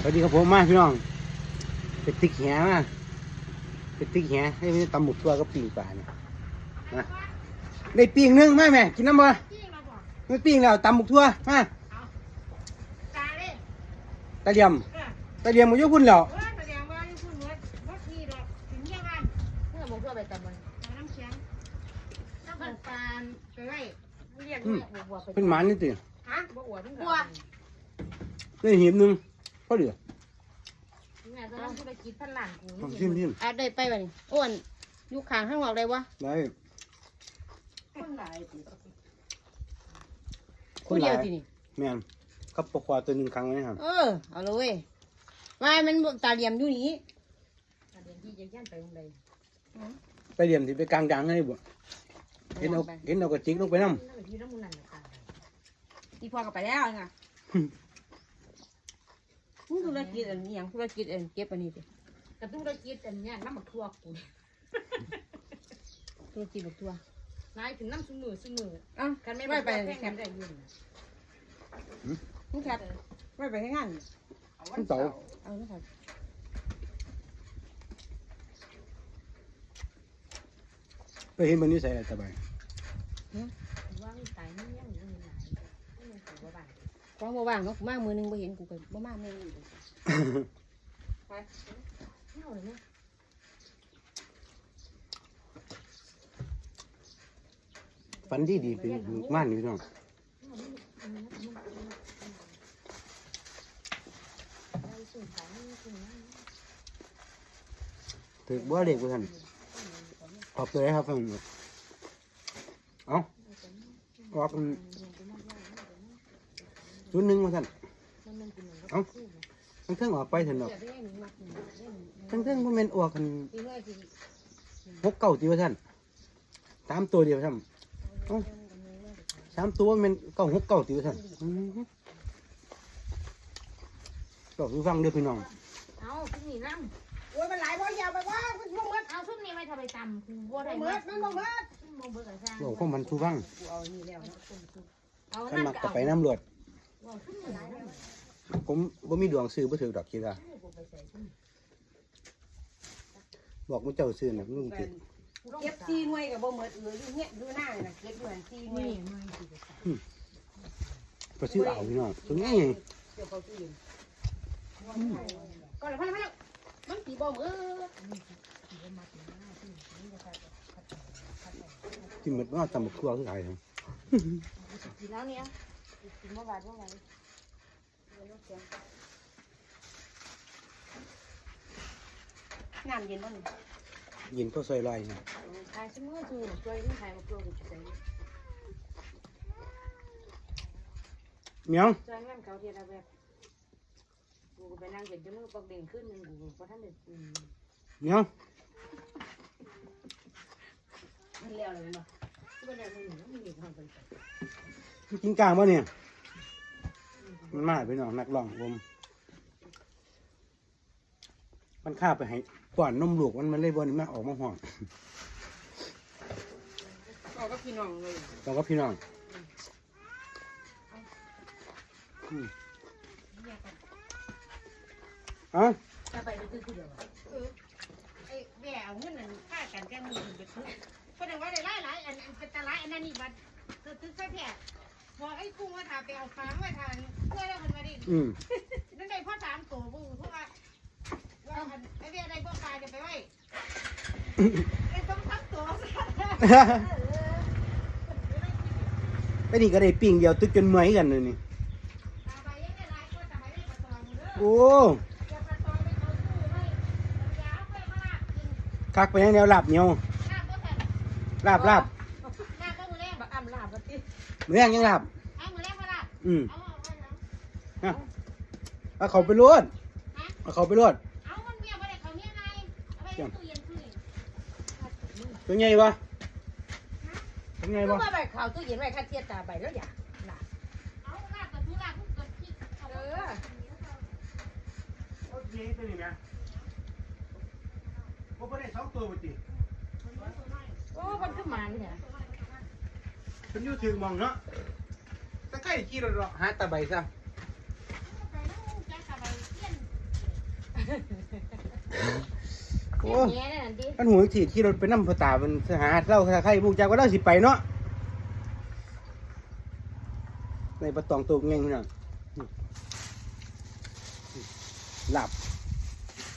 สวัสดีครับผมมาพี่น้องเป็นติ๊กแหมาเป็นติ๊กแหให้ไม่ตำหมุกตัวก็ปิ่งปลาเนี่ยนะได้ปิ่งหนึงมาแม่กินน้ำบ่พี่มาบอกไม่ปิ่งแล้วตำหมุกทั่วมาตาเลยตะเลียมเออตะเลียมมายุพุ่นแล้วเออแสดงว่าที่คุณวัดวัดที่ดอกถึงเยี่ยงกันเมื่อผมก็ไปตำมันเอาน้ำแข็งต้องเอาปานไปไว้เรียกว่าบัวไปเป็นหมันนี่ติฮะบัวมันบัวได้หีบหนึง พอเหลือเนี่ยจะต้องธุรกิจพันล้านกูลองชิมชิมอะได้ไปบ่นี่อ้วนอยู่ข้างข้างนอกได้วะได้คนหลายสิคคนนหเดีลาวยสินี่แม่นกับปลาควาตัวหนึ่งครั้งไว้ครับ เออ เอาเลยเว้ยว่ามันตาเหลี่ยมอยู่นี่ตาเหลี่ยมที่จะย่านไปตรงใดตะเลียมที่ไปกลางดังให้บ่เห็นเอาเห็นเอากระจิกลงไปน้นั่นที่น้ำมันนั่นน่ะค่ะที่พอก็ไปแล้วไง มึงธุรกิจอันนี้ยังธุรกิจอันเก็บอันนี้สิกระตุ้งธุรกิจอันเนี้ยน้ำหมักทั่วกูธุรกิจบักตัวนายถึงน้ำซุมือซุมืออะกันไม่ไม่ไปแข่งแคกันมได้ยินมึงแคปไม่ไปให้งานำทั้งเต่าเอาแล้วค่ะไปเห็นมันนี่ใส่สบายว่ามีตายนี่ยัง กองบ่ว่างเนาะกูมากมือนึงบ่เห็นกูก็บ่มากมือนึงไปเท่าเลยเนี่ยฝันดีดีเป็นม่านนี่พี่น้องถือบ่เด็กกูท่านขอบตัวเลยครับฟังเอาออกเป็น ชุดหนึ่งมาท่านเอาทั้งเทิงออกไปเถอะเนาะทั้งเทิงมันเป็นออกกันหกเก้าตีว่าท่านสามตัวเดียวท่านเอาสามตัวมันเก้าหกเก้าตีว่าท่านอื้อหือก็คือฟังเด้อพี่น้องเอาซุ่มนี่น้โอ้ยมันหลายบ่อยาวไปว่ามันบ่หมดำเอาซุ่มนี่ไม่ทำไปตำคือบัวได้บ่หมดมันบ่หมดมองเบิกอะไรบอกข้อมันทูฟังกูเอาอันนี้แล้วเนาะเอาขันนั่นมักก็กับเอาไปน้ำรวดว่าซุ่มนี่นะ ผมบ่มีดวงซื้อบ่ถือดอกคิดว่าบอกมุเจ้าซื้อน่ะมันติดเก็บซีหน่วยกับบ่หมดเอออยู่เฮ็ดอยู่หน้านี่น่ะเก็บเหมือนซีหน่วยนี่ไม่ดีกว่าก็ซื้อเอาพี่น้องถึงไงเดี๋ยวเขาตู้เย็นก็เลยพันพันมันตีบ่มือกินหมดว่าตำบักทั่วคือไงครับกินแล้วเนี่ย กินเมื่อวานเมื่อวานน้ำเย็นบ่นี่ยินก็ซอยลอยนะทายซิมือคือช่วยเรื่องไทยมาโปรดใจเมียงช่วยงานเขาเทียนแบบกูไปนั่งเก็บจมือปกเด่งขึ้นหนึ่งกูเพราะท่านเด็กเมียงมันแล้วเลยบ่ก็ได้มึงมึงมีความเป็นกินกลางบ่เนี่ย มันมาพี่น้องนักร้องผม มันข้าไปให้ก่อนนมลูกมันมันเลยบ่นี่มาออกมาห้องเอากับพี่น้องเลยต้องกับพี่น้องอืมเอ้าจะไปคือคือเดียวไอ้แม่เอาเงินนั่นค่ากันแก้มือถึงไปทุกก็ได้ว่าได้หลายหลายอันอันเป็นตะไลอันนั้นนี่บัดคือตึกไฟแผ่ พอไอ้กุ้งมาถาไปเอาฟางไว้ทางเพื่อแล้วมันมาดิอืมนั่นได้พ่อสามตัวบูเพราะว่าว่าอันไอ้เบี้ยได้พ่อปลาจะไปไว้ไอ้ต้องทับตัวไอ้นี่ก็ได้ปิ้งเดียวตึกจนเมื่อยกันเลยนี่ตาใบยังได้หลายคนตาใบได้ปลาตองเด้อโอ้เดี๋ยวปลาตองไปเอาตู้ไว้ยาวไปมาลาบกินคักไปให้แนวลาบเหนียวลาบก็แต่ลาบลาบลาบก็มือแรกบักอ้ำลาบบักติเมื่อยังลาบเอามือแรกมาลาบ อืมเอาเอาเอาเอาเขาไปรวดเอาเขาไปรวดเอามันเมียบ่ได้เขาเมียไงเอาไปในตู้เย็นคือเป็นไงวะเป็นไงคือวะว่าไปข่าวตู้เย็นไว้คัดเทียดตาใบแล้วอย่าล่ะเอาลาบกับทุลาบทุกคนคิดเอาเออโอเคตัวนี้นะผมก็ได้สองตัวปกติโอ้มันคือหมันเนี่ยเป็นยูถึงมองเนาะ ตะไคร้ขี้เราหาตะใบซะไปนู่นแกะตาใบเลี้ยนโอ้แง่นั่นดิท่านหูถีขี่รถไปนั่งพอตามันหาเล่าใครบุกจากว่าเราสิไปเนาะในประตองตัวเงี้ยพี่น้องหลับ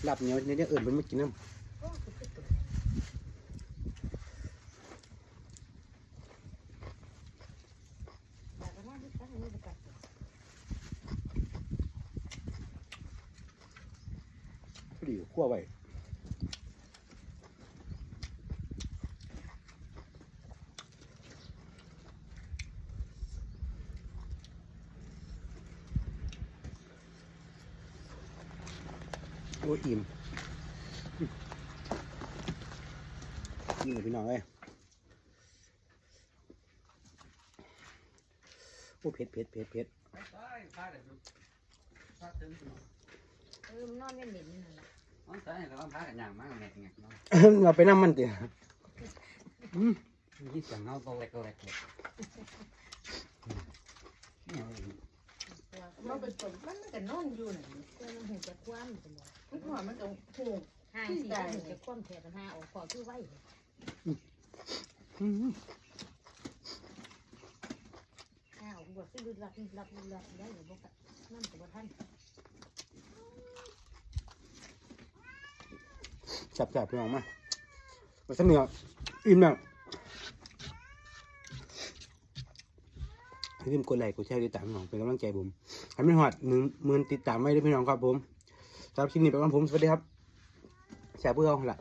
หลับเหนียวเนี่ยเอื่นมันไม่กินน้ำ ดีขั้วไว้โอ้ยอิ่มอิ่มเลยพี่น้องเอ้ยโอ้เผ็ดเผ็ดเผ็ดเผ็ดเออมันนอนเล่ นเล่นนี่นั่นแหละเราไปนั่งมันเตียอืมยี่สิบเงาตัวเล็กๆเล็กมันเป็นต้นมันมันก็นอนอยู่น่ะเพื่มันหูจะคว่ำเป็นบ่มันหัวมันก็หูห่างสี่หูจะคว่ำแถวหน้าออกขอคือไว้อืมห้าออกบวชคือดึกหลับดึกหลับดึกหลับได้หรือบ่นั่นกับท่าน จับจับพี่น้องมาไปสักเหนียวอิ่มแล้วอย่าลืมกดไลค์กดแชร์ติดตามพี่น้องเป็นกำลังใจผมให้มันหอดมือมือติดตามไว้ด้วยพี่น้องครับผมสำหรับคลิปนี้ไปก่อนผมสวัสดีครับแชร์เพื่อนเราละ